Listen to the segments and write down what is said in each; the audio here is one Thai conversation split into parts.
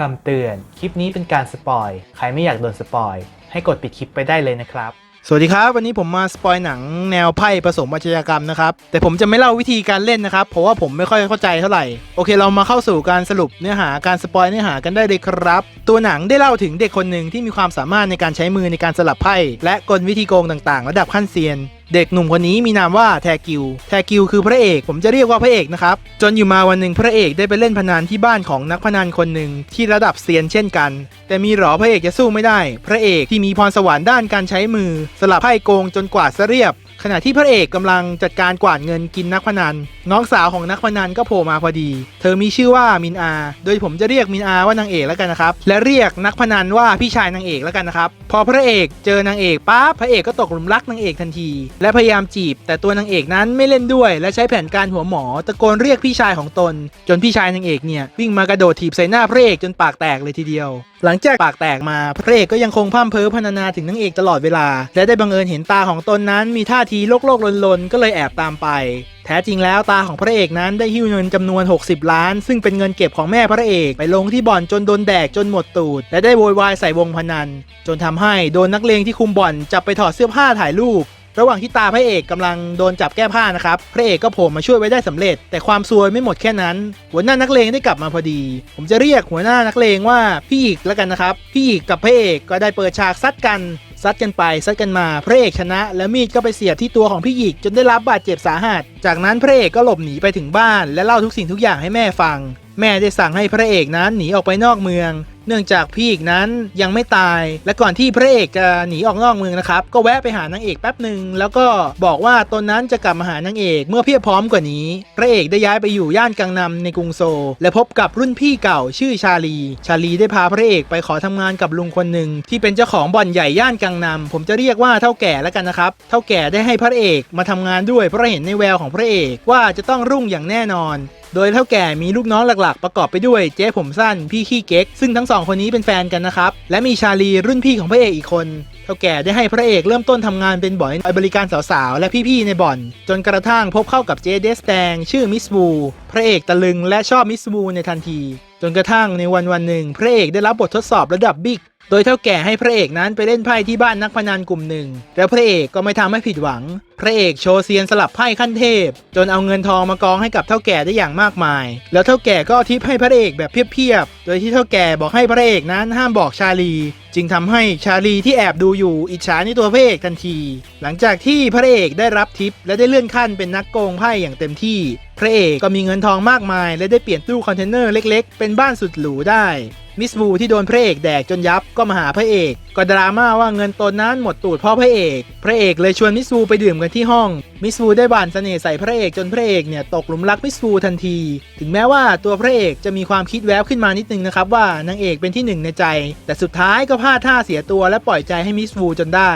คำเตือน คลิปนี้เป็นการสปอย ใครไม่อยากโดนสปอย ให้กดปิดคลิปไปได้เลยนะครับ สวัสดีครับ วันนี้ผมมาสปอยหนังแนวไพ่ผสมอาชญากรรมนะครับ แต่ผมจะไม่เล่าวิธีการเล่นนะครับ เพราะว่าผมไม่ค่อยเข้าใจเท่าไหร่ โอเค เรามาเข้าสู่การสรุปเนื้อหาการสปอยเนื้อหากันได้เลยครับ ตัวหนังได้เล่าถึงเด็กคนหนึ่งที่มีความสามารถในการใช้มือในการสลับไพ่และกลวิธีโกงต่างๆ ระดับขั้นเซียน เด็กหนุ่มคนนี้มีนามว่าแทกิว แทกิวคือพระเอก ผมจะเรียกว่าพระเอกนะครับ จนอยู่มาวันหนึ่งพระเอกได้ไปเล่นพนันที่บ้านของนักพนันคนหนึ่งที่ระดับเซียนเช่นกัน แต่มีหรอพระเอกจะสู้ไม่ได้ พระเอกที่มีพรสวรรค์ด้านการใช้มือ สลับไพ่โกงจนกวาดซะเรียบ ขณะที่พระเอกกำลังจัดการกวาดเงินกินนักพนัน น้องสาวของนักพนันก็โผล่มาพอดี เธอมีชื่อว่ามินอา โดยผมจะเรียกมินอาว่านางเอกแล้วกันนะครับ และเรียกนักพนันว่าพี่ชายนางเอกแล้วกันนะครับ พอพระเอกเจอนางเอกปั๊บพระเอกก็ตกหลุมรักนางเอกทันที และพยายามจีบ แต่ตัวนางเอกนั้นไม่เล่นด้วย และใช้แผนการหัวหมอ ตะโกนเรียกพี่ชายของตน จนพี่ชายนางเอกเนี่ยวิ่งมากระโดดถีบใส่หน้าพระเอกจนปากแตกเลยทีเดียว หลังจากปากแตกมาพระเอกก็ยังคงพ่ำเพ้อพรรณนาถึงนางเอกตลอดเวลา และได้บังเอิญเห็นตาของตนนั้นมีท่าทีโลกโลกลนๆ ก็เลยแอบตามไป แท้จริงแล้วตาของพระเอกนั้นได้หิ้วเงินจำนวน 60 ล้าน ซึ่งเป็นเงินเก็บของแม่พระเอกไปลงที่บ่อนจนโดนแดกจนหมดตูด และได้โวยวายใส่วงพนัน จนทำให้โดนนักเลงที่คุมบ่อนจับไปถอดเสื้อผ้าถ่ายรูป ระหว่างที่ตาพระเอกกำลังโดนจับแก้ผ้านะครับ พระเอกก็โผล่มาช่วยไว้ได้สำเร็จ แต่ความซวยไม่หมดแค่นั้น หัวหน้านักเลงได้กลับมาพอดี ผมจะเรียกหัวหน้านักเลงว่าพี่อีกแล้วกันนะครับ พี่อีกกับพระเอกก็ได้เปิดฉากซัดกันซัดกันไปซัดกันมา พระเอกชนะ แล้วมีดก็ไปเสียบที่ตัวของพี่หยิกจนได้รับบาดเจ็บสาหัส จากนั้นพระเอกก็หลบหนีไปถึงบ้าน และเล่าทุกสิ่งทุกอย่างให้แม่ฟัง แม่ได้สั่งให้พระเอกนั้นหนีออกไปนอกเมือง เนื่องจากพี่อีกนั้นยังไม่ตาย และก่อนที่พระเอกจะหนีออกนอกเมืองนะครับก็แวะไปหานางเอกแป๊บหนึ่งแล้วก็บอกว่าตนนั้นจะกลับมาหานางเอกเมื่อเพียบพร้อมกว่านี้ พระเอกได้ย้ายไปอยู่ย่านกังนำในกรุงโซลและพบกับรุ่นพี่เก่าชื่อชาลี ชาลีได้พาพระเอกไปขอทำงานกับลุงคนหนึ่งที่เป็นเจ้าของบ่อนใหญ่ย่านกังนำผมจะเรียกว่าเท่าแก่แล้วกันนะครับเท่าแก่ได้ให้พระเอกมาทำงานด้วยเพราะเห็นในแววของพระเอกว่าจะต้องรุ่งอย่างแน่นอน โดยเท่าแก่มีลูกน้องหลักๆ ประกอบไปด้วยเจ๊ผมสั้นพี่ขี้เก๊ก ซึ่งทั้งสองคนนี้เป็นแฟนกันนะครับ และมีชาลีรุ่นพี่ของพระเอกอีกคนเท่าแก่ได้ให้พระเอกเริ่มต้นทำงานเป็นบ่อยบริการสาวๆ และพี่ๆในบ่อน จนกระทั่งพบเข้ากับเจเดสแดงชื่อมิสบูพระเอกตะลึงและชอบมิสบูในทันที จนกระทั่งในวันวันหนึ่งพระเอกได้รับบททดสอบระดับบิ๊ก โดยเท่าแก่ให้พระเอกนั้นไปเล่นไพ่ที่บ้านนักพนันกลุ่มหนึ่ง แล้วพระเอกก็ไม่ทำให้ผิดหวัง พระเอกโชว์เซียนสลับไพ่ขั้นเทพ จนเอาเงินทองมากองให้กับเท่าแก่ได้อย่างมากมาย แล้วเท่าแก่ก็ทิปให้พระเอกแบบเพียบๆ โดยที่เท่าแก่บอกให้พระเอกนั้นห้ามบอกชาลี จึงทำให้ชาลีที่แอบดูอยู่อิจฉาในตัวพระเอกทันที หลังจากที่พระเอกได้รับทิปและได้เลื่อนขั้นเป็นนักโกงไพ่อย่างเต็มที่ พระเอกก็มีเงินทองมากมาย และได้เปลี่ยนตู้คอนเทนเนอร์เล็ก ๆ เป็นบ้านสุดหรูได้ มิสบูที่โดนพระเอกแดกจนยับก็มาหาพระเอก ก็ดราม่าว่าเงินตนนั้นหมดตูดพ่อพระเอก พระเอกเลยชวนมิสบูไปดื่มกันที่ห้อง มิสบูได้บานเสน่ห์ใส่พระเอกจนพระเอกเนี่ยตกหลุมรักมิสบูทันที ถึงแม้ว่าตัวพระเอกจะมีความคิดแวบขึ้นมานิดนึงนะครับว่านางเอกเป็นที่หนึ่งในใจ แต่สุดท้ายก็พลาดท่าเสียตัวและปล่อยใจให้มิสบูจนได้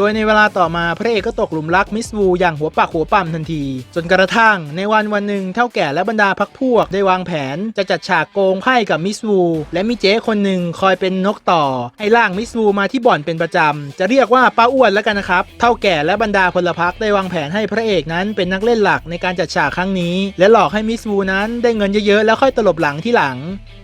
โดยในเวลาต่อมาพระเอกก็ตกหลุมรักมิสวูอย่างหัวปักหัวปั๊มทันที จนกระทั่งในวันวันหนึ่งเท่าแก่และบรรดาพักพวกได้วางแผน จะจัดฉากโกงไพ่กับมิสวูและมีเจ๊คนหนึ่งคอยเป็นนกต่อ ให้ล่างมิสวูมาที่บ่อนเป็นประจำ จะเรียกว่าป้าอ้วนแล้วกันนะครับ เท่าแก่และบรรดาพลพรรคได้วางแผนให้พระเอกนั้นเป็นนักเล่นหลักในการจัดฉากครั้งนี้ และหลอกให้มิสวูนั้นได้เงินเยอะๆแล้วค่อยตลบหลังที่หลัง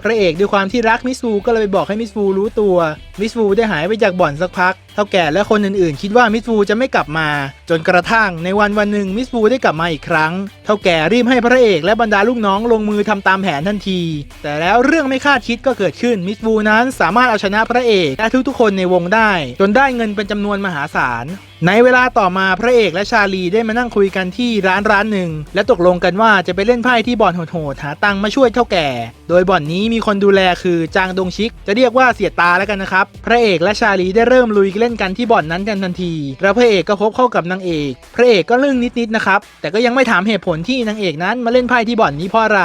พระเอกด้วยความที่รักมิสวูก็เลยไปบอกให้มิสวูรู้ตัวมิสวูได้หายไปจากบ่อนสักพัก เท่าแก่และคนอื่นๆคิดว่ามิสฟูจะไม่กลับมา จนกระทั่งในวันวันหนึ่งมิสฟูได้กลับมาอีกครั้ง เท่าแก่รีบให้พระเอกและบรรดาลูกน้องลงมือทำตามแผนทันที แต่แล้วเรื่องไม่คาดคิดก็เกิดขึ้นมิสฟูนั้นสามารถเอาชนะพระเอกและทุกๆคนในวงได้ จนได้เงินเป็นจำนวนมหาศาล ในเวลาต่อมาพระเอกและชาลีได้มานั่งคุยกันที่ร้านร้านหนึ่ง และตกลงกันว่าจะไปเล่นไพ่ที่บ่อนโหดๆหาตังมาช่วยเท่าแก่ โดยบ่อนนี้มีคนดูแลคือจางดงชิก จะเรียกว่าเสียตาแล้วกันนะครับ พระเอกและชาลีได้เริ่มลุยเล่นกันที่บ่อนนั้นกันทันที แล้วพระเอกก็พบเข้ากับนางเอก พระเอกก็ลึ่งนิดๆนะครับแต่ก็ยังไม่ถามเหตุผลที่นางเอกนั้นมาเล่นไพ่ที่บ่อนนี้เพราะอะไร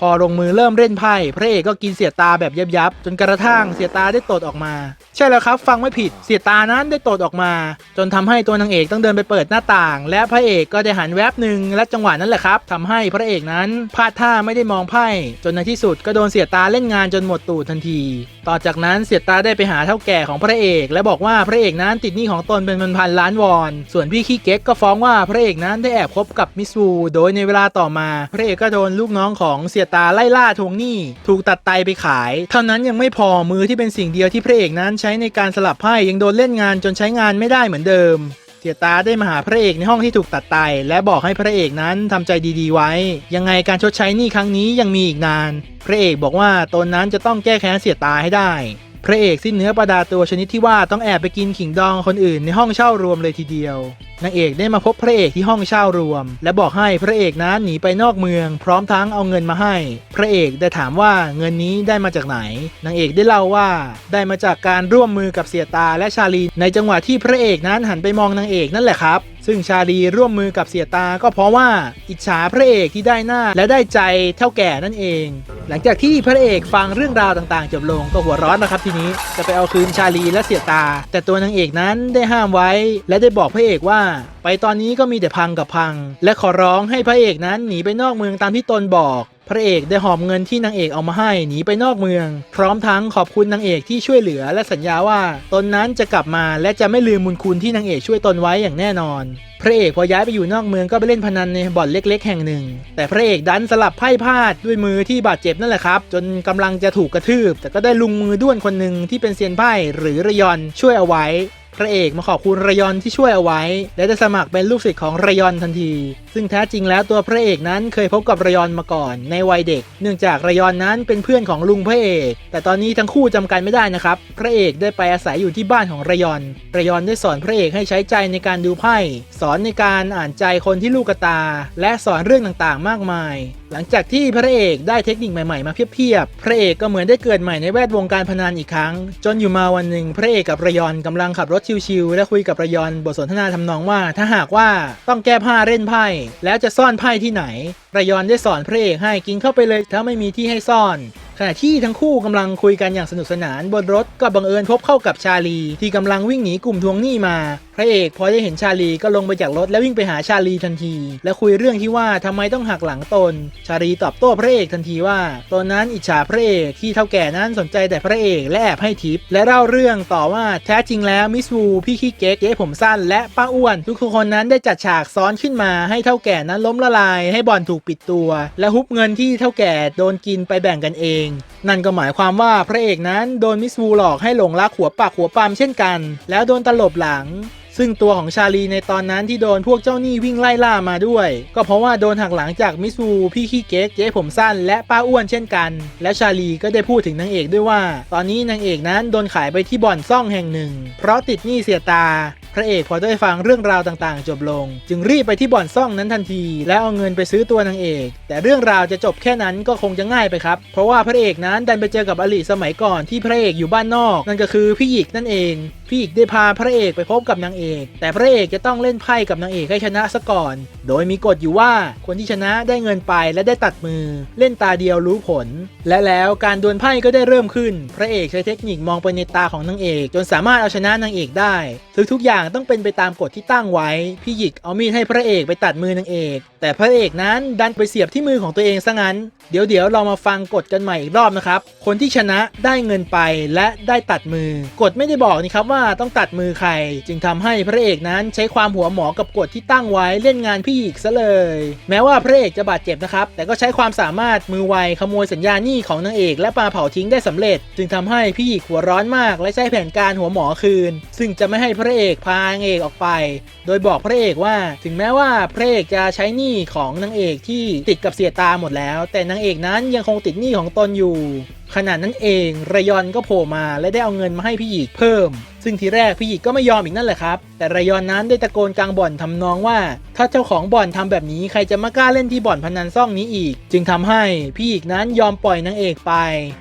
พอลงมือเริ่มเล่นไพ่พระเอกก็กินเสียตาแบบยับๆจนกระทั่งเสียตาได้ตดออกมา ใช่แล้วครับฟังไม่ผิดเสียตานั้นได้ตดออกมา จนทำให้ตัวนางเอกต้องเดินไปเปิดหน้าต่าง และพระเอกก็ได้หันแวบหนึ่งและจังหวะนั้นแหละครับทำให้พระเอกนั้นพลาดท่าไม่ได้มองไพ่จนในที่สุดก็โดนเสียตาเล่นงานจนหมดตูดทันที ต่อจากนั้นเสียตาได้ไปหาเท่าแก่ของพระเอก และบอกว่าพระเอกนั้นติดหนี้ของตนเป็นพันล้านวอน ส่วนพี่ขี้เก๊กก็ฟ้องว่าพระเอกนั้นได้แอบคบกับมิสูโดยในเวลาต่อมา พระเอกก็โดนลูกน้องของเสียตาไล่ล่าทวงหนี้ ถูกตัดไตไปขาย เท่านั้นยังไม่พอมือที่เป็นสิ่งเดียวที่พระเอกนั้นใช้ในการสลับไพ่ยังโดนเล่นงานจนใช้งานไม่ได้เหมือนเดิมเสียตาได้มาหาพระเอกในห้องที่ถูกตัดไตและบอกให้พระเอกนั้นทำใจดีๆไว้ ยังไงการชดใช้หนี้ครั้งนี้ยังมีอีกนาน พระเอกบอกว่าตนนั้นจะต้องแก้แค้นเสียตาให้ได้ พระเอกสิ้นเนื้อประดาตัวชนิดที่ว่าต้องแอบไปกินขิงดองคนอื่นในห้องเช่ารวมเลยทีเดียวนางเอกได้มาพบพระเอกที่ห้องเช่ารวม และบอกให้พระเอกนั้นหนีไปนอกเมือง พร้อมทั้งเอาเงินมาให้ พระเอกได้ถามว่าเงินนี้ได้มาจากไหนนางเอกได้เล่าว่าได้มาจากการร่วมมือกับเสียตาและชาลีในจังหวะที่พระเอกนั้นหันไปมองนางเอกนั่นแหละครับซึ่งชาลีร่วมมือกับเสียตาก็เพราะว่าอิจฉาพระเอกที่ได้หน้าและได้ใจเท่าแก่นั่นเอง หลังจากที่พระเอกฟังเรื่องราวต่างๆ จบลงก็หัวร้อนนะครับทีนี้จะไปเอาคืนชาลีและเสียตา แต่ตัวนางเอกนั้นได้ห้ามไว้ และได้บอกพระเอกว่า ไปตอนนี้ก็มีแต่พังกับพัง และขอร้องให้พระเอกนั้นหนีไปนอกเมืองตามที่ตนบอก พระเอกได้หอบเงินที่นางเอกเอามาให้หนีไปนอกเมือง พร้อมทั้งขอบคุณนางเอกที่ช่วยเหลือและสัญญาว่าตนนั้นจะกลับมาและจะไม่ลืมบุญคุณที่นางเอกช่วยตนไว้อย่างแน่นอน พระเอกพอย้ายไปอยู่นอกเมืองก็ไปเล่นพนันในบ่อนเล็ก ๆ แห่งหนึ่ง แต่พระเอกดันสลับไพ่พลาดด้วยมือที่บาดเจ็บนั่นแหละครับ จนกำลังจะถูกกระทืบ แต่ก็ได้ลุงมือด้วนคนหนึ่งที่เป็นเซียนไพ่หรือระยอนช่วยเอาไว้ พระเอกมาขอบคุณระยอนที่ช่วยเอาไว้ และได้สมัครเป็นลูกศิษย์ของระยอนทันที ซึ่งแท้จริงแล้วตัวพระเอกนั้นเคยพบกับระยอนมาก่อนในวัยเด็ก เนื่องจากระยอนนั้นเป็นเพื่อนของลุงพระเอก แต่ตอนนี้ทั้งคู่จำกันไม่ได้นะครับ พระเอกได้ไปอาศัยอยู่ที่บ้านของระยอนระยอนได้สอนพระเอกให้ใช้ใจในการดูไพ่ สอนในการอ่านใจคนที่ลูกตา และสอนเรื่องต่างๆ มากมาย หลังจากที่พระเอกได้เทคนิคใหม่ๆมาเพียบๆ พระเอกก็เหมือนได้เกิดใหม่ในแวดวงการพนันอีกครั้ง จนอยู่มาวันหนึ่งพระเอกกับระยอนกำลังขับรถชิวๆและคุยกับระยอนบทสนทนาทำนองว่า ถ้าหากว่าต้องแก้ผ้าเล่นไพ่ แล้วจะซ่อนไพ่ที่ไหน ระยอนได้สอนพระเอกให้กินเข้าไปเลยถ้าไม่มีที่ให้ซ่อนขณะที่ทั้งคู่กำลังคุยกันอย่างสนุกสนานบนรถก็บังเอิญพบเข้ากับชาลี ที่กำลังวิ่งหนีกลุ่มทวงหนี้มา ระเอกพอได้เห็นชาลีก็ลงไปจากรถและวิ่งไปหาชาลีทันที และคุยเรื่องที่ว่าทำไมต้องหักหลังตน ชาลีตอบโต้พระเอกทันทีว่าตนนั้นอิจฉาพระเอกที่เท่าแก่นั้นสนใจแต่พระเอกและแอบให้ทิป และเล่าเรื่องต่อว่าแท้จริงแล้วมิสวูพี่ขี้เก๊กเจ๊ผมสั้นและป้าอ้วน ทุกคนนั้นได้จัดฉากซ้อนขึ้นมาให้เท่าแก่นั้นล้มละลาย ให้บอลถูกปิดตัว และฮุบเงินที่เท่าแก่โดนกินไปแบ่งกันเอง นั่นก็หมายความว่าพระเอกนั้นโดนมิสวูหลอกให้หลงรักหัวปากหัวปามเช่นกัน แล้วโดนตลบหลังซึ่งตัวของชาลีในตอนนั้นที่โดนพวกเจ้าหนี้วิ่งไล่ล่ามาด้วย ก็เพราะว่าโดนหักหลังจากมิสูพี่ขี้เก๊กเจ๊ผมสั้นและป้าอ้วนเช่นกัน และชาลีก็ได้พูดถึงนางเอกด้วยว่า ตอนนี้นางเอกนั้นโดนขายไปที่บ่อนซ่องแห่งหนึ่ง เพราะติดหนี้เสียตา พระเอกพอได้ฟังเรื่องราวต่างๆ จบลง จึงรีบไปที่บ่อนซ่องนั้นทันที แล้วเอาเงินไปซื้อตัวนางเอก แต่เรื่องราวจะจบแค่นั้นก็คงจะง่ายไปครับ เพราะว่าพระเอกนั้นดันไปเจอกับอลิสมัยก่อนที่พระเอกอยู่บ้านนอก นั่นก็คือพี่หยิกนั่นเองพี่หยิกได้พาพระเอกไปพบกับนางเอก แต่พระเอกจะต้องเล่นไพ่กับนางเอกให้ชนะซะก่อน โดยมีกฎอยู่ว่าคนที่ชนะได้เงินไปและได้ตัดมือ เล่นตาเดียวรู้ผล และแล้วการดวลไพ่ก็ได้เริ่มขึ้น พระเอกใช้เทคนิคมองไปในตาของนางเอก จนสามารถเอาชนะนางเอกได้ทุกๆอย่างต้องเป็นไปตามกฎที่ตั้งไว้ พี่หยิกเอามีดให้พระเอกไปตัดมือนางเอก แต่พระเอกนั้นดันไปเสียบที่มือของตัวเองซะงั้น เดี๋ยวเดี๋ยวเรามาฟังกฎกันใหม่อีกรอบนะครับ คนที่ชนะได้เงินไปและได้ตัดมือกฎไม่ได้บอกนี่ครับว่าต้องตัดมือใคร จึงทำให้พระเอกนั้นใช้ความหัวหมอกับกฎที่ตั้งไว้เล่นงานพี่หยิกซะเลย แม้ว่าพระเอกจะบาดเจ็บนะครับ แต่ก็ใช้ความสามารถมือไวขโมยสัญญาหนี้ของนางเอกและปาเผาทิ้งได้สำเร็จ จึงทำให้พี่หยิกหัวร้อนมาก และใช้แผนการหัวหมอคืน ซึ่งจะไม่ให้พระเอกพานางเอกออกไป โดยบอกพระเอกว่า ถึงแม้ว่าพระเอกจะใช้หนี้ของนางเอกที่ติดกับเสียตาหมดแล้ว แต่นางเอกนั้นยังคงติดหนี้ของตนอยู่ ขณะนั้นเองระยอนก็โผล่มาและได้เอาเงินมาให้พี่หยิกเพิ่ม ซึ่งทีแรกพี่หยิกก็ไม่ยอมอีกนั่นแหละครับ แต่ระยอนนั้นได้ตะโกนกลางบ่อนทำนองว่า ถ้าเจ้าของบ่อนทำแบบนี้ใครจะมากล้าเล่นที่บ่อนพนันซ่องนี้อีก จึงทำให้พี่หยิกนั้นยอมปล่อยนางเอกไป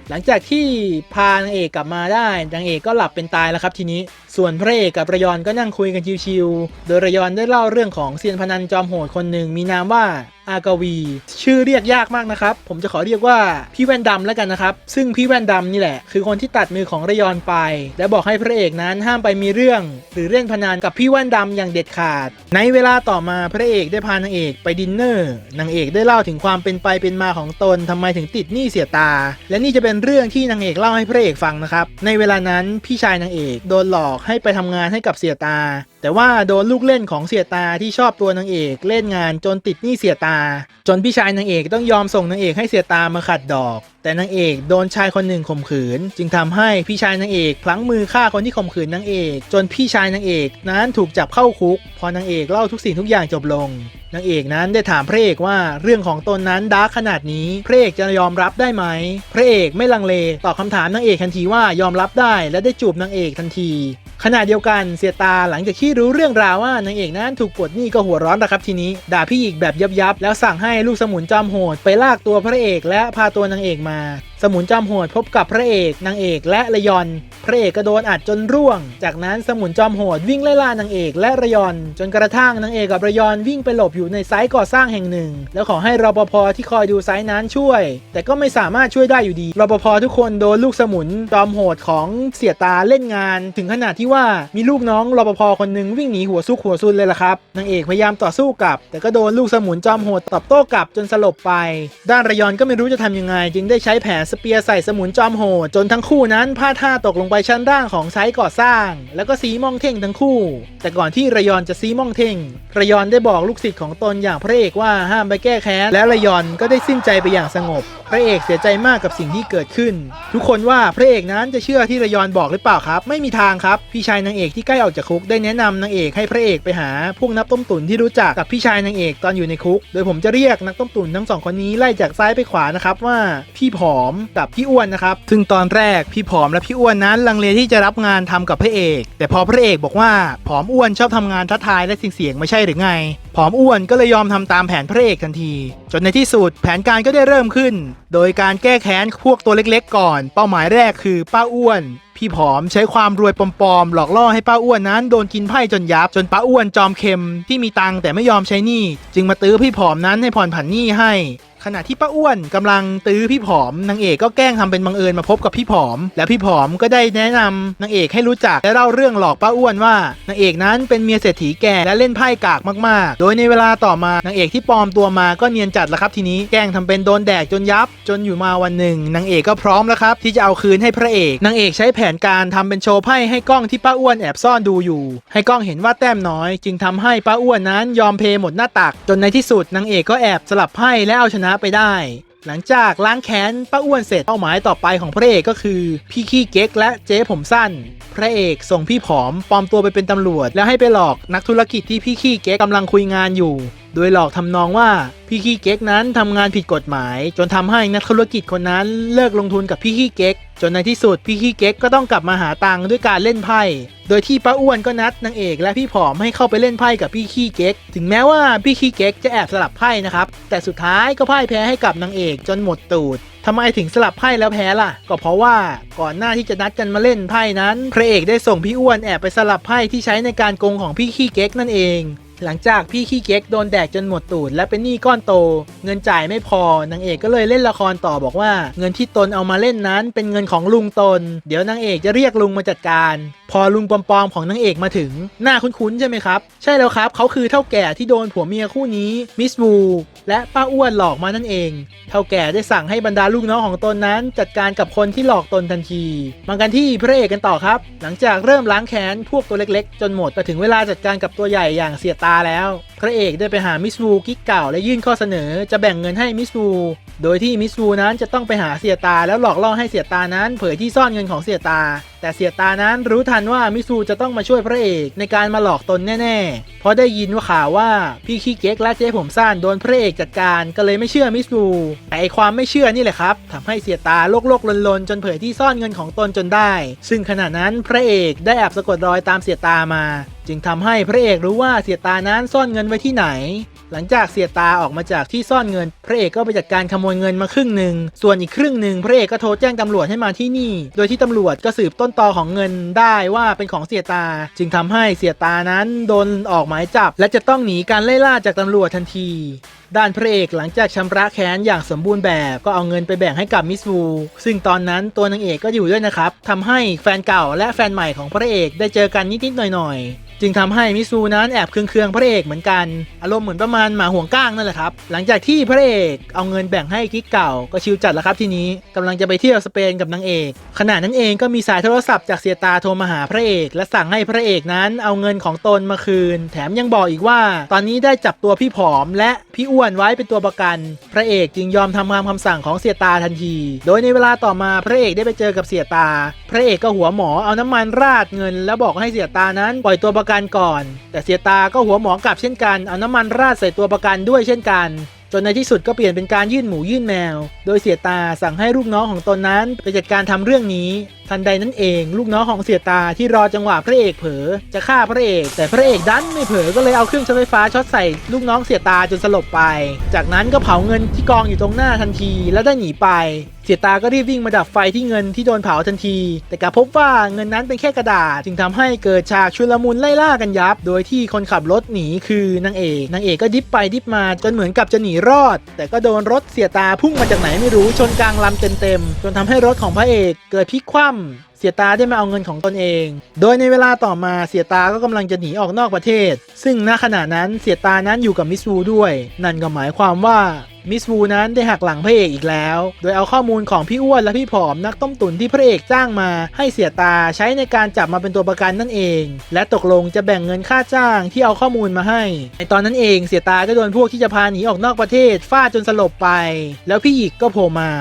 หลังจากที่พานางเอกกลับมาได้นางเอกก็หลับเป็นตายแล้วครับทีนี้ ส่วนพระเอกกับระยอนก็นั่งคุยกันชิวๆโดยระยอนได้เล่าเรื่องของเซียนพนันจอมโหดคนหนึ่งมีนามว่า อากาวี ชื่อเรียกยากมากนะครับ ผมจะขอเรียกว่าพี่แว่นดำแล้วกันนะครับ ซึ่งพี่แว่นดำนี่แหละ คือคนที่ตัดมือของระยอนไป และบอกให้พระเอกนั้นห้ามไปมีเรื่อง หรือเล่นพนันกับพี่แว่นดำอย่างเด็ดขาด ในเวลาต่อมาพระเอกได้พานางเอกไปดินเนอร์นางเอกได้เล่าถึงความเป็นไปเป็นมาของตนทำไมถึงติดหนี้เสียตา และนี่จะเป็นเรื่องที่นางเอกเล่าให้พระเอกฟังนะครับในเวลานั้นพี่ชายนางเอกโดนหลอกให้ไปทำงานให้กับเสียตาแต่ว่าโดนลูกเล่นของเสียตาที่ชอบตัวนางเอกเล่นงานจนติดหนี้เสียตา จนพี่ชายนางเอกต้องยอมส่งนางเอกให้เสียตามาขัดดอก แต่นางเอกโดนชายคนหนึ่งข่มขืน จึงทำให้พี่ชายนางเอกพลั้งมือฆ่าคนที่ข่มขืนนางเอก จนพี่ชายนางเอก นั้นถูกจับเข้าคุก พอนางเอกเล่าทุกสิ่งทุกอย่างจบลง นางเอกนั้นได้ถามพระเอกว่าเรื่องของตนนั้นดาร์กขนาดนี้ พระเอกจะยอมรับได้ไหม พระเอกไม่ลังเลตอบคำถามนางเอกทันทีว่ายอมรับได้ และได้จูบนางเอกทันทีขณะเดียวกันเสียตาหลังจากที่รู้เรื่องราวว่านางเอกนั้นถูกปลดหนี้ก็หัวร้อนนะครับทีนี้ด่าพี่หยิกแบบยับยับแล้วสั่งให้ลูกสมุนจอมโหดไปลากตัวพระเอกและพาตัวนางเอกมา สมุนจอมโหดพบกับพระเอกนางเอกและระยอน พระเอกก็โดนอัดจนร่วง จากนั้นสมุนจอมโหดวิ่งไล่ล่านางเอกและระยอน จนกระทั่งนางเอกกับระยอนวิ่งไปหลบอยู่ในไซต์ก่อสร้างแห่งหนึ่ง แล้วขอให้รปภที่คอยดูไซต์นั้นช่วย แต่ก็ไม่สามารถช่วยได้อยู่ดีรปภทุกคนโดนลูกสมุนจอมโหดของเสียตาเล่นงาน ถึงขนาดที่ว่ามีลูกน้องรปภคนหนึ่งวิ่งหนีหัวซุกหัวซุนเลยล่ะครับนางเอกพยายามต่อสู้กับ แต่ก็โดนลูกสมุนจอมโหดตอบโต้กลับจนสลบไป ด้านระยอนก็ไม่รู้จะทำยังไง จึงได้ใช้แผนสเปียร์ใส่สมุนจอมโหดจนทั้งคู่นั้นพลาดท่าตกลงไปชั้นล่างของไซต์ก่อสร้าง แล้วก็ซีมองเท่งทั้งคู่ แต่ก่อนที่ระยอนจะซีมองเท่งระยอนได้บอกลูกศิษย์ของตนอย่างพระเอกว่าห้ามไปแก้แค้นและระยอนก็ได้สิ้นใจไปอย่างสงบ พระเอกเสียใจมากกับสิ่งที่เกิดขึ้น ทุกคนว่าพระเอกนั้นจะเชื่อที่ระยอนบอกหรือเปล่าครับ ไม่มีทางครับพี่ชายนางเอกที่ใกล้ออกจากคุกได้แนะนำนางเอกให้พระเอกไปหาพวกนักต้มตุ๋นที่รู้จักกับพี่ชายนางเอกตอนอยู่ในคุก โดยผมจะเรียกนักต้มตุ๋นทั้งสองคนนี้ไล่จากซ้ายไปขวานะครับว่าพี่ผอมกับพี่อ้วนนะครับ ซึ่งตอนแรกพี่ผอมและพี่อ้วนนั้นลังเลที่จะรับงานทำกับพระเอก แต่พอพระเอกบอกว่าผอมอ้วนชอบทำงานท้าทายและเสี่ยงๆไม่ใช่หรือไงผอมอ้วนก็เลยยอมทำตามแผนพระเอกทันที จนในที่สุดแผนการก็ได้เริ่มขึ้น โดยการแก้แค้นพวกตัวเล็กๆ ก่อน เป้าหมายแรกคือป้าอ้วน พี่ผอมใช้ความรวยปลอมๆหลอกล่อให้ป้าอ้วนนั้นโดนกินไพ่จนยับ จนป้าอ้วนจอมเค็มที่มีตังแต่ไม่ยอมใช้หนี้จึงมาตื้อพี่ผอมนั้นให้ผ่อนผันหนี้ให้ ขณะที่ป้าอ้วนกำลังตื้อพี่ผอมนางเอกก็แกล้งทำเป็นบังเอิญมาพบกับพี่ผอม แล้วพี่ผอมก็ได้แนะนำนางเอกให้รู้จักและเล่าเรื่องหลอกป้าอ้วนว่านางเอกนั้นเป็นเมียเศรษฐีแก่และเล่นไพ่กากมากๆ โดยในเวลาต่อมานางเอกที่ปลอมตัวมาก็เนียนจัดแล้วครับทีนี้แกล้งทำเป็นโดนแดกจนยับ จนอยู่มาวันหนึ่งนางเอกก็พร้อมแล้วครับที่จะเอาคืนให้พระเอกนางเอกใช้แผนการทำเป็นโชว์ไพ่ให้กล้องที่ป้าอ้วนแอบซ่อนดูอยู่ ให้กล้องเห็นว่าแต้มน้อย จึงทำให้ป้าอ้วนนั้นยอมเพหมดหน้าตัก จนในที่สุดนางเอกก็แอบสลับไพ่และเอาชนะไปได้ หลังจากล้างแค้นป้าอ้วนเสร็จเป้าหมายต่อไปของพระเอกก็คือ พี่ขี้เก๊กและเจ๊ผมสั้น พระเอกส่งพี่ผอมปลอมตัวไปเป็นตำรวจ แล้วให้ไปหลอกนักธุรกิจที่พี่ขี้เก๊กกำลังคุยงานอยู่โดยหลอกทำนองว่าพี่ขี้เก๊กนั้นทำงานผิดกฎหมาย จนทำให้นักธุรกิจคนนั้นเลิกลงทุนกับพี่ขี้เก๊ก จนในที่สุดพี่ขี้เก๊กก็ต้องกลับมาหาตังค์ด้วยการเล่นไพ่ โดยที่ป้าอ้วนก็นัดนางเอกและพี่ผอมให้เข้าไปเล่นไพ่กับพี่ขี้เก๊ก ถึงแม้ว่าพี่ขี้เก๊กจะแอบสลับไพ่นะครับ แต่สุดท้ายก็พ่ายแพ้ให้กับนางเอกจนหมดตูดทำไมถึงสลับไพ่แล้วแพ้ล่ะ ก็เพราะว่าก่อนหน้าที่จะนัดกันมาเล่นไพ่นั้นพระเอกได้ส่งพี่อ้วนแอบไปสลับไพ่ที่ใช้ในการโกงของพี่ขี้เก๊กนั่นเอง หลังจากพี่ขี้เก๊กโดนแดกจนหมดตูดและเป็นหนี้ก้อนโต เงินจ่ายไม่พอนางเอกก็เลยเล่นละครต่อบอกว่า เงินที่ตนเอามาเล่นนั้น เป็นเงินของลุงตน เดี๋ยวนางเอกจะเรียกลุงมาจัดการ พอลุงปอมๆของนางเอกมาถึง หน้าคุ้นๆใช่ไหมครับ ใช่แล้วครับเขาคือเท่าแก่ที่โดนผัวเมียคู่นี้มิสบูและป้าอ้วนหลอกมานั่นเอง เท่าแก่ได้สั่งให้บรรดาลูกน้องของตนนั้น จัดการกับคนที่หลอกตนทันที มากันที่พระเอกกันต่อครับ หลังจากเริ่มล้างแค้นพวกตัวเล็กๆ จนหมดก็ถึงเวลาจัดการกับตัวใหญ่อย่างเสียตาแล้ว พระเอกได้ไปหามิสูกิ๊กเก่าและยื่นข้อเสนอจะแบ่งเงินให้มิสูโดยที่มิสูนั้นจะต้องไปหาเสียตาแล้วหลอกล่อให้เสียตานั้นเผยที่ซ่อนเงินของเสียตา แต่เสียตานั้นรู้ทันว่ามิสูจะต้องมาช่วยพระเอกในการมาหลอกตนแน่ๆ เพราะได้ยินว่าข่าวว่าพี่ขี้เก๊กและเจ๊ผมสั้นโดนพระเอกจัดการก็เลยไม่เชื่อมิสูแต่ไอความไม่เชื่อนี่แหละครับทำให้เสียตาโลกโลกลนลนๆ จนเผยที่ซ่อนเงินของตนจนได้ ซึ่งขณะนั้นพระเอกได้แอบสะกดรอยตามเสียตามา จึงทำให้พระเอกรู้ว่าเสียตานั้นซ่อนเงินไว้ที่ไหน หลังจากเสียตาออกมาจากที่ซ่อนเงิน พระเอกก็ไปจัดการขโมยเงินมาครึ่งหนึ่ง ส่วนอีกครึ่งหนึ่งพระเอกก็โทรแจ้งตำรวจให้มาที่นี่ โดยที่ตำรวจก็สืบต้นตอของเงินได้ว่าเป็นของเสียตา จึงทำให้เสียตานั้นโดนออกหมายจับ และจะต้องหนีการไล่ล่าจากตำรวจทันที ด้านพระเอกหลังจากชำระแค้นอย่างสมบูรณ์แบบก็เอาเงินไปแบ่งให้กับมิสวูซึ่งตอนนั้นตัวนางเอกก็อยู่ด้วยนะครับทำให้แฟนเก่าและแฟนใหม่ของพระเอกได้เจอกันนิดๆหน่อยๆ จึงทำให้มิซูนั้นแอบเคืองๆพระเอกเหมือนกัน อารมณ์เหมือนประมาณหมาห่วงก้างนั่นแหละครับ หลังจากที่พระเอกเอาเงินแบ่งให้กิ๊กเก่าก็ชิลจัดแล้วครับทีนี้กำลังจะไปเที่ยวสเปนกับนางเอก ขณะนั้นเองก็มีสายโทรศัพท์จากเสียตาโทรมาหาพระเอก และสั่งให้พระเอกนั้นเอาเงินของตนมาคืน แถมยังบอกอีกว่า ตอนนี้ได้จับตัวพี่ผอมและพี่อ้วนไว้เป็นตัวประกัน พระเอกจึงยอมทำตามคำสั่งของเสียตาทันที โดยในเวลาต่อมาพระเอกได้ไปเจอกับเสียตา พระเอกก็หัวหมอเอาน้ำมันราดเงิน แล้วบอกให้เสียตานั้นปล่อยตัวประกันก่อน แต่เสียตาก็หัวหมอกลับเช่นกันเอาน้ำมันราดใส่ตัวประกันด้วยเช่นกัน จนในที่สุดก็เปลี่ยนเป็นการยื่นหมูยื่นแมว โดยเสียตาสั่งให้ลูกน้องของตนนั้นไปจัดการทำเรื่องนี้ ทันใดนั้นเอง ลูกน้องของเสียตาที่รอจังหวะพระเอกเผลอจะฆ่าพระเอก แต่พระเอกดันไม่เผลอก็เลยเอาเครื่องช็อตไฟฟ้าช็อตใส่ลูกน้องเสียตาจนสลบไป จากนั้นก็เผาเงินที่กองอยู่ตรงหน้าทันทีแล้วได้หนีไป สียตาก็รีบวิ่งมาดับไฟที่เงินที่โดนเผาทันที แต่กลับพบว่าเงินนั้นเป็นแค่กระดาษ จึงทำให้เกิดฉากชุลมุนไล่ล่ากันยับ โดยที่คนขับรถหนีคือนางเอกนางเอกก็ดิฟไปดิฟมาจนเหมือนกับจะหนีรอด แต่ก็โดนรถเสียตาพุ่งมาจากไหนไม่รู้ชนกลางลำเต็มๆจนทำให้รถของพระเอกเกิดพลิกคว่ำเสียตาได้มาเอาเงินของตนเอง โดยในเวลาต่อมาเสียตาก็กำลังจะหนีออกนอกประเทศ ซึ่งณขณะนั้นเสียตานั้นอยู่กับมิสซูด้วย นั่นก็หมายความว่า มิสวูนั้นได้หักหลังพระเอกอีกแล้ว โดยเอาข้อมูลของพี่อ้วนและพี่ผอมนักต้มตุ๋นที่พระเอกจ้างมา ให้เสียตาใช้ในการจับมาเป็นตัวประกันนั่นเอง และตกลงจะแบ่งเงินค่าจ้างที่เอาข้อมูลมาให้ ในตอนนั้นเองเสียตาก็โดนพวกที่จะพาหนีออกนอกประเทศฟาดจนสลบไป แล้วพี่หยิกก็โผล่มา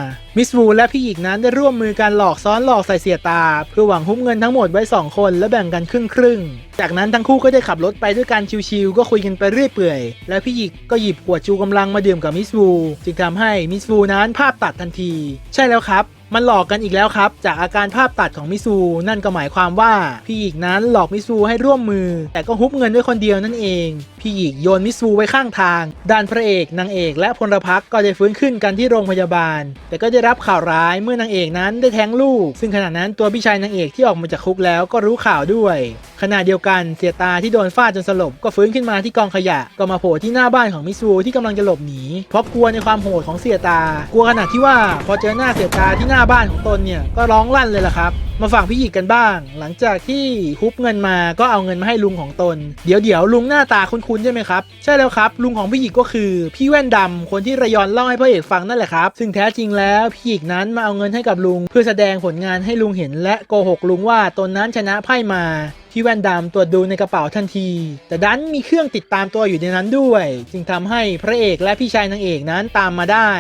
มิสวูและพี่หยิกนั้นได้ร่วมมือกันหลอกซ้อนหลอกใส่เสียตา เพื่อหวังหุ้มเงินทั้งหมดไว้ 2 คนและแบ่งกันครึ่งครึ่งๆจากนั้นทั้งคู่ก็ได้ขับรถไปด้วยกันชิวๆก็คุยกันไปเรื่อยเปื่อย และพี่หยิกก็หยิบขวดจูกำลังมาดื่มกับมิสวูจึงทำให้มิสวูนั้นภาพตัดทันที ใช่แล้วครับ มันหลอกกันอีกแล้วครับ จากอาการภาพตัดของมิซู นั่นก็หมายความว่าพี่หยิกนั้นหลอกมิซูให้ร่วมมือ แต่ก็ฮุบเงินด้วยคนเดียวนั่นเอง พี่หยิกโยนมิซูไว้ข้างทาง ด้านพระเอกนางเอกและพลพักก็ได้ฟื้นขึ้นกันที่โรงพยาบาล แต่ก็ได้รับข่าวร้ายเมื่อนางเอกนั้นได้แท้งลูก ซึ่งขณะนั้นตัวพี่ชายนางเอกที่ออกมาจากคุกแล้วก็รู้ข่าวด้วย ขณะเดียวกันเสียตาที่โดนฟาดจนสลบก็ฟื้นขึ้นมาที่กองขยะ ก็มาโผล่ที่หน้าบ้านของมิซูที่กำลังจะหลบหนีเพราะกลัวในความโหดของเสียตากลัวขนาดที่ว่าพอเจอหน้าเสียตาที่หน้าาบ้านของตนเนี่ยก็ร้องลั่นเลยล่ะครับ มาฝั่งพี่หยิกกันบ้าง หลังจากที่ฮุบเงินมาก็เอาเงินมาให้ลุงของตน เดี๋ยวเดี๋ยวลุงหน้าตาคุ้นๆใช่ไหมครับ ใช่แล้วครับ ลุงของพี่หยิกก็คือพี่แว่นดำคนที่ระยอนเล่าให้พระเอกฟังนั่นแหละครับซึ่งแท้จริงแล้วพี่หยิกนั้นมาเอาเงินให้กับลุง เพื่อแสดงผลงานให้ลุงเห็น และโกหกลุงว่าตนนั้นชนะไพ่มา พี่แว่นดำตรวจดูในกระเป๋าทันที แต่ดันมีเครื่องติดตามตัวอยู่ในนั้นด้วย จึงทำให้พระเอกและพี่ชายนางเอกนั้นตามมาได้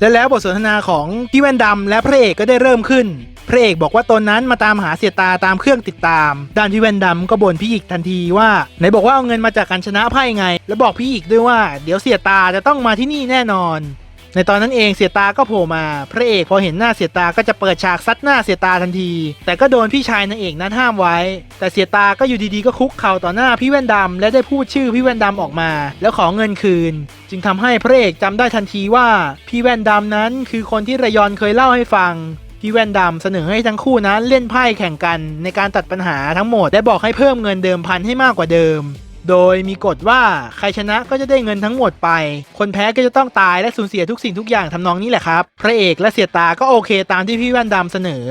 และแล้วบทสนทนาของพี่แว่นดำและพระเอกก็ได้เริ่มขึ้น พระเอกบอกว่าตนนั้นมาตามหาเสียตาตามเครื่องติดตาม ด้านพี่แว่นดำก็บ่นพี่หยิกทันทีว่าไหนบอกว่าเอาเงินมาจากการชนะไพ่ไง แล้วบอกพี่หยิกด้วยว่า เดี๋ยวเสียตาจะต้องมาที่นี่แน่นอน ในตอนนั้นเองเสียตาก็โผล่มา พระเอกพอเห็นหน้าเสียตาก็จะเปิดฉากซัดหน้าเสียตาทันที แต่ก็โดนพี่ชายนางเอกนั้นห้ามไว้ แต่เสียตาก็อยู่ดีๆก็คุกเข่าต่อหน้าพี่แว่นดำและได้พูดชื่อพี่แว่นดำออกมา แล้วขอเงินคืน จึงทำให้พระเอกจำได้ทันทีว่าพี่แว่นดำนั้นคือคนที่ระยอนเคยเล่าให้ฟังพี่แว่นดำเสนอให้ทั้งคู่นั้นเล่นไพ่แข่งกันในการตัดปัญหาทั้งหมด และบอกให้เพิ่มเงินเดิมพันให้มากกว่าเดิม โดยมีกฎว่าใครชนะก็จะได้เงินทั้งหมดไป คนแพ้ก็จะต้องตายและสูญเสียทุกสิ่งทุกอย่างทำนองนี้แหละครับ พระเอกและเสียตาก็โอเคตามที่พี่แว่นดำเสนอ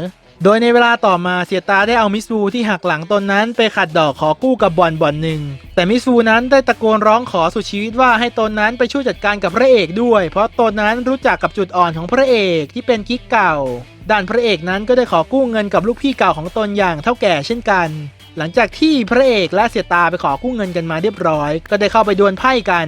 โดยในเวลาต่อมาเสียตาได้เอามิสซูที่หักหลังตนนั้นไปขัดดอกขอกู้กับบ่อนบ่อนหนึ่ง แต่มิสซูนั้นได้ตะโกนร้องขอสุดชีวิตว่าให้ตนนั้นไปช่วยจัดการกับพระเอกด้วย เพราะตนนั้นรู้จักกับจุดอ่อนของพระเอกที่เป็นกิ๊กเก่าด้านพระเอกนั้นก็ได้ขอกู้เงินกับลูกพี่เก่าของตนอย่างเท่าแก่เช่นกัน หลังจากที่พระเอกและเสียตาไปขอกู้เงินกันมาเรียบร้อย ก็ได้เข้าไปดวลไพ่กัน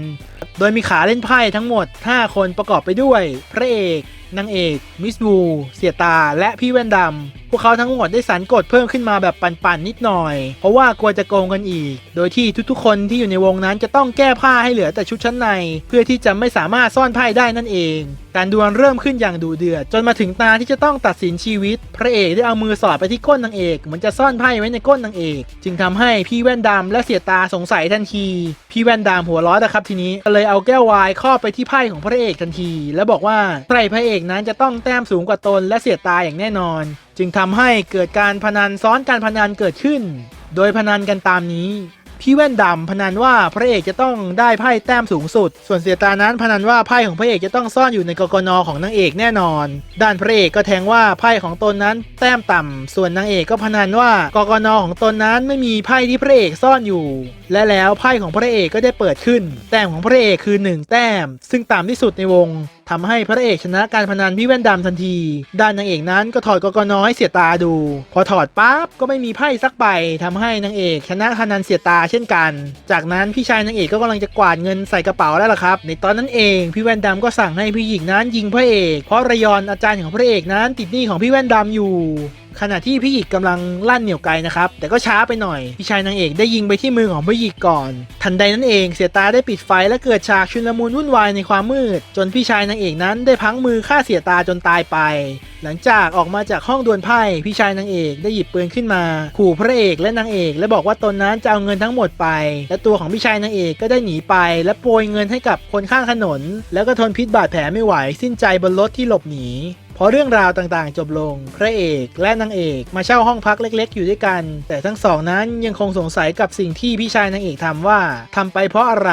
โดยมีขาเล่นไพ่ทั้งหมด 5 คนประกอบไปด้วย พระเอกนางเอกมิสวูเสียตาและพี่แว่นดำพวกเขาทั้งหมดได้สรรกฎเพิ่มขึ้นมาแบบปันๆนิดหน่อย เพราะว่ากลัวจะโกงกันอีก โดยที่ทุกๆ คนที่อยู่ในวงนั้นจะต้องแก้ผ้าให้เหลือแต่ชุดชั้นใน เพื่อที่จะไม่สามารถซ่อนไพ่ได้นั่นเอง การดวลเริ่มขึ้นอย่างดูเดือด จนมาถึงตาที่จะต้องตัดสินชีวิต พระเอกได้เอามือสอดไปที่ก้นนางเอกเหมือนจะซ่อนไพ่ไว้ในก้นนางเอก จึงทำให้พี่แว่นดำและเสียตาสงสัยทันที พี่แว่นดำหัวร้อนนะครับทีนี้ก็เลยเอาแก้ววายครอบไปที่ไพ่ของพระเอกทันที แล้วบอกว่าใครพระเอกนั้นจะต้องแต้มสูงกว่าตนและเสียตาอย่างแน่นอน จึงทำให้เกิดการพนันซ้อนการพนันเกิดขึ้น โดยพนันกันตามนี้ พี่แว่นดำพนันว่าพระเอกจะต้องได้ไพ่แต้มสูงสุด ส่วนเสียตานั้นพนันว่าไพ่ของพระเอกจะต้องซ่อนอยู่ในกกนของนางเอกแน่นอน ด้านพระเอกก็แทงว่าไพ่ของตนนั้นแต้มต่ำส่วนนางเอกก็พนันว่ากกนของตนนั้นไม่มีไพ่ที่พระเอกซ่อนอยู่ และแล้วไพ่ของพระเอกก็ได้เปิดขึ้น แต้มของพระเอกคือ 1 แต้ม ซึ่งต่ำที่สุดในวง ทำให้พระเอกชนะการพนันพี่แว่นดำทันที ด้านนางเอกนั้นก็ถอดกกน้อยเสียตาดู พอถอดปั๊บก็ไม่มีไพ่สักใบทำให้นางเอกชนะพนันเสียตาเช่นกัน จากนั้นพี่ชายนางเอกก็กำลังจะกวาดเงินใส่กระเป๋าแล้วล่ะครับ ในตอนนั้นเองพี่แว่นดำก็สั่งให้พี่หญิงนั้นยิงพระเอก เพราะระยอนอาจารย์ของพระเอกนั้นติดหนี้ของพี่แว่นดำอยู่ ขณะที่พี่หยิกกำลังลั่นเหนี่ยวไกลนะครับ แต่ก็ช้าไปหน่อย พี่ชายนางเอกได้ยิงไปที่มือของพี่หยิกก่อน ทันใดนั้นเองเสียตาได้ปิดไฟและเกิดฉากชุลมุนวุ่นวายในความมืด จนพี่ชายนางเอกนั้นได้พังมือฆ่าเสียตาจนตายไป หลังจากออกมาจากห้องดวลไพ่พี่ชายนางเอกได้หยิบปืนขึ้นมา ขู่พระเอกและนางเอก และบอกว่าตนนั้นจะเอาเงินทั้งหมดไป และตัวของพี่ชายนางเอกก็ได้หนีไป และโปรยเงินให้กับคนข้างถนน แล้วก็ทนพิษบาดแผลไม่ไหวสิ้นใจบนรถที่หลบหนี พอเรื่องราวต่างๆ จบลง พระเอกและนางเอกมาเช่าห้องพักเล็ก ๆ อยู่ด้วยกัน แต่ทั้งสองนั้นยังคงสงสัยกับสิ่งที่พี่ชายนางเอกทำว่าทำไปเพราะอะไร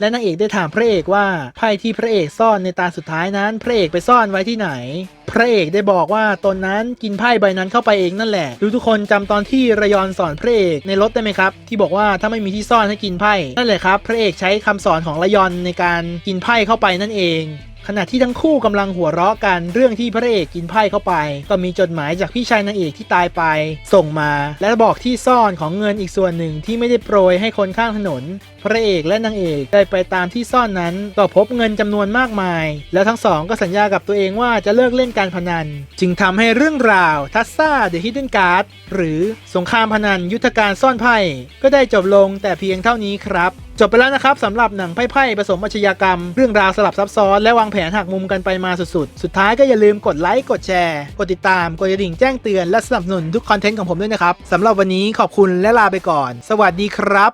และนางเอกได้ถามพระเอกว่าไพ่ที่พระเอกซ่อนในตาสุดท้ายนั้น พระเอกไปซ่อนไว้ที่ไหน พระเอกได้บอกว่าตนนั้นกินไพ่ใบนั้นเข้าไปเองนั่นแหละดูทุกคนจำตอนที่ระยอนสอนพระเอกในรถได้ไหมครับ ที่บอกว่าถ้าไม่มีที่ซ่อนให้กินไพ่นั่นแหละครับ พระเอกใช้คำสอนของระยอนในการกินไพ่เข้าไปนั่นเอง ขณะที่ทั้งคู่กำลังหัวเราะกันเรื่องที่พระเอกกินไพ่เข้าไป ก็มีจดหมายจากพี่ชายนางเอกที่ตายไป ส่งมา และบอกที่ซ่อนของเงินอีกส่วนหนึ่งที่ไม่ได้โปรยให้คนข้างถนนพระเอกและนางเอกได้ไปตามที่ซ่อนนั้นก็พบเงินจำนวนมากมาย แล้วทั้งสองก็สัญญากับตัวเองว่าจะเลิกเล่นการพนัน จึงทำให้เรื่องราวทัสซาเดอะฮิดเด้นการ์ดหรือสงครามพนันยุทธการซ่อนไพ่ก็ได้จบลงแต่เพียงเท่านี้ครับจบไปแล้วนะครับสำหรับหนังไพ่ๆผสมอาชญากรรม เรื่องราวสลับซับซ้อนและวางแผนหักมุมกันไปมาสุดๆ สุดท้ายก็อย่าลืมกดไลค์กดแชร์ กดติดตามกดกระดิ่งแจ้งเตือนและสนับสนุนทุกคอนเทนต์ของผมด้วยนะครับสำหรับวันนี้ขอบคุณและลาไปก่อน สวัสดีครับ